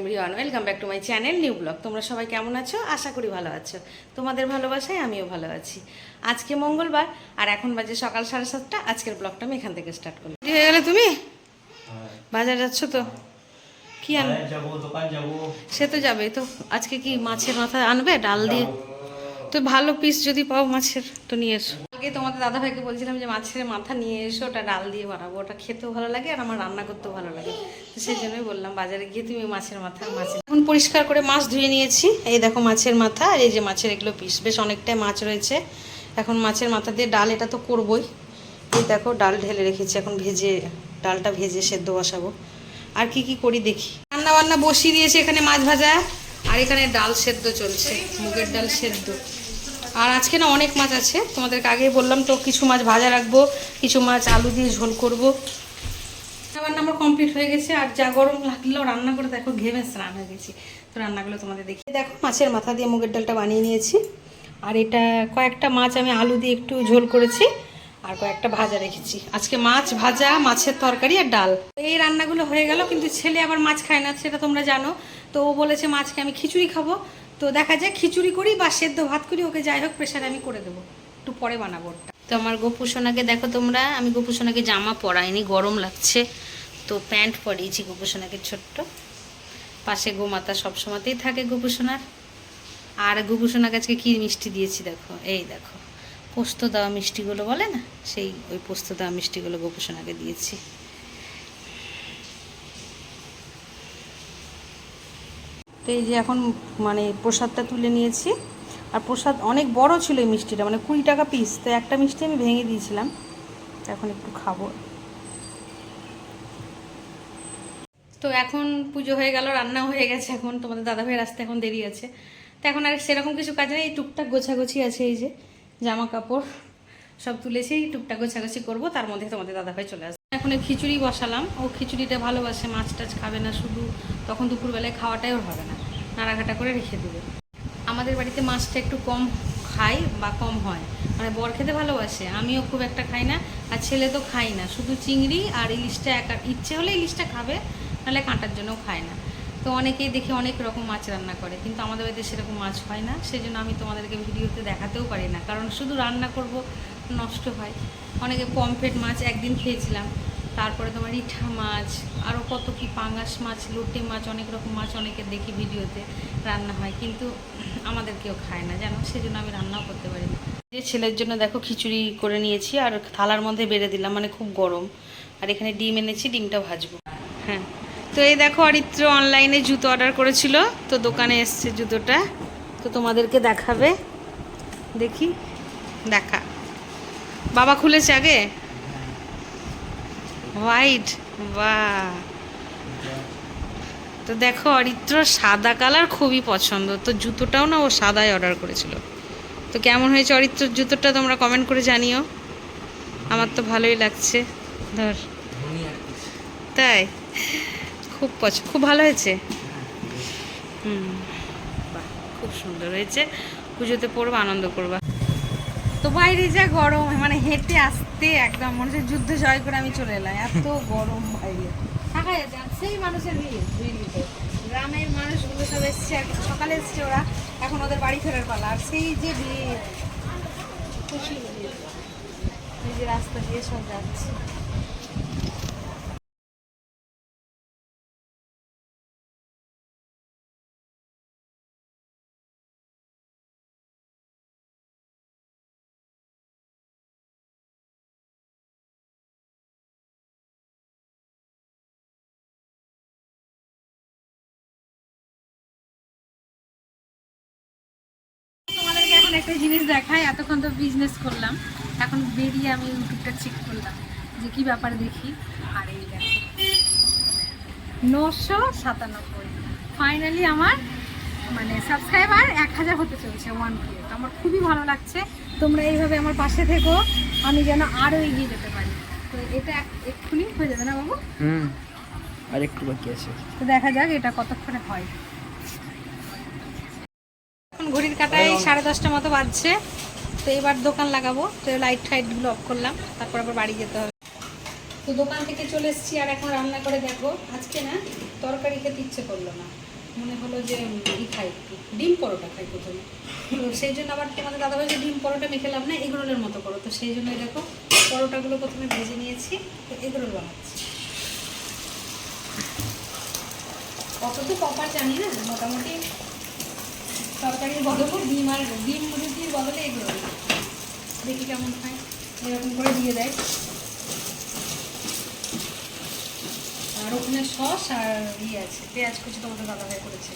Everyone welcome back to my channel new blog তোমরা সবাই কেমন আছো? আশা করি ভালো আছো। তোমাদের ভালোবাসায় আমিও ভালো আছি। আজকে মঙ্গলবার আর এখন বাজে সকাল সাড়ে সাতটা। আজকের ব্লগটা আমি এখান থেকে স্টার্ট করি হয়ে গেলে তুমি? বাজার যাচ্ছ তো? কি আন সে তো যাবে। তো আজকে কি মাছের মাথা আনবে? ডাল দিয়ে? তো ভালো পিস যদি পাও মাছের তো নিয়ে এসো। আগে তোমাদের দাদা ভাইকে বলছিলাম যে মাছের মাথা নিয়ে এসো, ওটা ডাল দিয়ে বানাবো, ওটা খেতেও ভালো লাগে আর আমার রান্না করতেও ভালো লাগে। সেই জন্যই বললাম, বাজারে গিয়ে তুমি মাছের মাথা মাছের এখন পরিষ্কার করে মাছ ধুয়ে নিয়েছি। এই দেখো মাছের মাথা আর এই যে মাছের এগুলো পিস। বেশ অনেকটাই মাছ রয়েছে। এখন মাছের মাথা দিয়ে ডাল এটা তো করবই। এই দেখো ডাল ঢেলে রেখেছি, এখন ভেজে, ডালটা ভেজে সেদ্ধ বসাবো। আর কি কি করি দেখি। রান্না বান্না বসিয়ে দিয়েছি এখানে মাছ ভাজা। আর এখানে ডাল সেদ্ধ চলছে, মুগের ডাল সেদ্ধ। আর আজকে না অনেক মাছ আছে। তোমাদেরকে আগেই বললাম তো, কিছু মাছ ভাজা রাখব, কিছু মাছ আলু দিয়ে ঝোল করব। রান্না আমার কমপ্লিট হয়ে গেছে, আর যা গরম লাগলেও রান্না করে দেখো, ঘেমে স্নান হয়ে গেছি। তো রান্নাগুলো তোমাদের দেখি। দেখো মাছের মাথা দিয়ে মুগের ডালটা বানিয়ে নিয়েছি। আর এটা কয়েকটা মাছ আমি আলু দিয়ে একটু ঝোল করেছি, আর কয়েকটা ভাজা রেখেছি। আজকে মাছ ভাজা, মাছের তরকারি আর ডাল। এই রান্নাগুলো হয়ে গেল, কিন্তু ছেলে আবার মাছ খায় না, সেটা তোমরা জানো। তো ও বলেছে, মাছকে আমি খিচুড়ি খাব। তো দেখা যায় খিচুড়ি করি বা সেদ্ধ ভাত করি, ওকে যাই হোক প্রেশারে আমি করে দেবো। একটু পরে বানাবো তো আমার গোপুসোনাকে দেখো তোমরা, আমি গোপুসোনাকে জামা পরাইনি, গরম লাগছে। তো প্যান্ট পরিয়েছি গোপুসোনাকে ছোট্ট। পাশে গোমাতা সবসময়তেই থাকে গোপুসোনার আর গোপুসোনার কাছে কী মিষ্টি দিয়েছি দেখো, এই দেখো। পোস্ত দেওয়া মিষ্টিগুলো বলে না? সেই ওই পোস্ত দেওয়া মিষ্টিগুলো গোপুসোনাকে দিয়েছি। তো এই যে এখন মানে প্রসাদটা তুলে নিয়েছি। আর প্রসাদ অনেক বড় ছিল এই মিষ্টিটা মানে কুড়ি টাকা পিস তো একটা মিষ্টি আমি ভেঙে দিয়েছিলাম। এখন একটু খাব। তো এখন পুজো হয়ে গেল রান্না হয়ে গেছে এখন, তোমাদের দাদাভাইয়ের আসতে এখন দেরি আছে। তো এখন আর সেরকম কিছু কাজ নেই টুকটাক গোছাগুছি আছে এই যে জামা কাপড় সব তুলেছি, টুকটাক গোছাগুছি করব, তার মধ্যে তোমাদের দাদাভাই চলে আসবে। এখন খিচুড়ি বসালাম, ও খিচুড়িটা ভালোবাসে, মাছ টাছ খাবে না শুধু, তখন দুপুরবেলায় খাওয়াটাই ওর হবে না। নাড়াঘাটা করে রেখে দেবে। আমাদের বাড়িতে মাছটা একটু কম খাই বা কম হয়। মানে বর খেতে ভালোবাসে, আমিও খুব একটা খাই না, আর ছেলে তো খাই না। শুধু চিংড়ি আর ইলিশটা একা ইচ্ছে হলে ইলিশটা খাবে, নাহলে কাঁটার জন্যও খায় না। তো অনেকেই দেখে অনেক রকম মাছ রান্না করে, কিন্তু আমাদের বাড়িতে সেরকম মাছ হয় না। সেই জন্য আমি তোমাদেরকে ভিডিওতে দেখাতেও পারি না। কারণ শুধু রান্না করব, নষ্ট হয়। অনেকে পমফ্রেট মাছ একদিন খেয়েছিলাম তারপরে তোমার ইঠা মাছ আরও কত কি পাঙ্গাস মাছ, লোটে মাছ, অনেক রকম মাছ অনেকে দেখি ভিডিওতে রান্না হয়, কিন্তু আমাদের কেউ খায় না, জানো? সেই জন্য আমি রান্নাও করতে পারি না। যে ছেলের জন্য দেখো খিচুড়ি করে নিয়েছি, আর থালার মধ্যে বেড়ে দিলাম মানে খুব গরম। আর এখানে ডিম এনেছি, ডিমটা ভাজবো। হ্যাঁ। তো এই দেখো অরিত্র অনলাইনে জুতো অর্ডার করেছিল, তো দোকানে এসছে জুতোটা। তো তোমাদেরকে দেখাবে। দেখি। দেখা। বাবা খুলেছে আগে? হোয়াইট, বাহ। তো দেখো, অরিত্র সাদা কালার খুবই পছন্দ। তো জুতোটাও না ও সাদাই অর্ডার করেছিল। তো কেমন হয়েছে অরিত্রর জুতোটা তোমরা কমেন্ট করে জানিও। আমার তো ভালোই লাগছে। ধর। তাই? খুব পছন্দ খুব ভালো হয়েছে? হুম। খুব সুন্দর হয়েছে। পুজোতে পড়ব আনন্দ করবা। তো বাইরে যা গরম মানে হেঁটে আসতে একদম মনে হচ্ছে যুদ্ধ জয় করে আমি চলে এলাম। এত গরম বাইরে। থাকা যাচ্ছে সেই মানুষের ভিড় ভিড় গ্রামের মানুষগুলো সব এসছে আর সকালে এসছে ওরা, এখন ওদের বাড়ি ফেরার পালা। আর সেই যে ভিড় খুশি ভিড়। এই রাস্তা দিয়ে সব যাচ্ছে। এখন একটা জিনিস দেখাই এতক্ষণ তো বিজনেস করলাম। এখন বেরিয়ে আমি ইউটিউবটা চেক করলাম যে কি ব্যাপার দেখি। আর এই দেখো নশো সাতানব্বই। ফাইনালি আমার মানে সাবস্ক্রাইবার এক হাজার হতে চলছে ওয়ান কে তো আমার খুবই ভালো লাগছে। তোমরা এইভাবে আমার পাশে থেকো আমি যেন আরও এগিয়ে যেতে পারি। তো এটা এক- এক্ষুনি হয়ে যাবে না বাবু? হুম আর একটু বাকি আছে। তো দেখা যাক এটা কতক্ষণে হয়। ঘড়ির কাটায় সাড়ে দশটা মতো বাজছে। তো এবার দোকান লাগাবো। তো লাইট ফাইটগুলো অফ করলাম। তারপর আবার বাড়ি যেতে হবে। তো দোকান থেকে চলে এসেছি আর এখন রান্না করে দেখো। আজকে না তরকারি খেতে ইচ্ছে করল না। মনে হলো যে ই খাই ডিম পরোটা খাই প্রথমে। তো সেই জন্য আবার তোমাদের দাদা ভাই যে ডিম পরোটা মেখে লাভ না এগরোলের মতো করো। তো সেই জন্যই দেখো পরোটাগুলো প্রথমে ভেজে নিয়েছি। তো এগরোল বানাচ্ছি। অত তো প্রপার জানি না মোটামুটি তরকারির বদলে ডিম আর ডিম রুটির বদলে এগরোল দেখি কেমন হয়। এরকম করে দিয়ে দেয়। আর ওখানে সস আর ইয়ে আছে, পেঁয়াজ কুচি তোমাদের দাদা ভাই করেছে।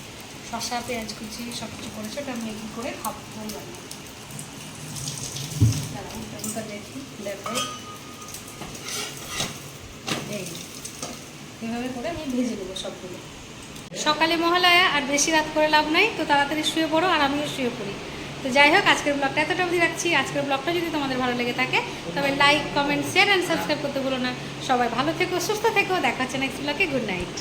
শসা, পেঁয়াজ কুচি সব কিছু করেছে, ওটা মেগি করে খাব লাগে ওটা দেখি দেখাই এই, এভাবে করে আমি ভেজে নেব সবগুলো। সকালে মহালয়া আর বেশি রাত করে লাভ নাই, তো তাড়াতাড়ি শুয়ে পড়ো আর আমিও শুয়ে পড়ি। তো যাই হোক, আজকের ব্লগটা এতটা অবধি রাখছি। আজকের ব্লগটা যদি তোমাদের ভালো লেগে থাকে, তবে like comment share and subscribe করতে ভুলো না। সবাই ভালো থেকো, সুস্থ থেকো। দেখা হচ্ছে নেক্সট ব্লগে গুড নাইট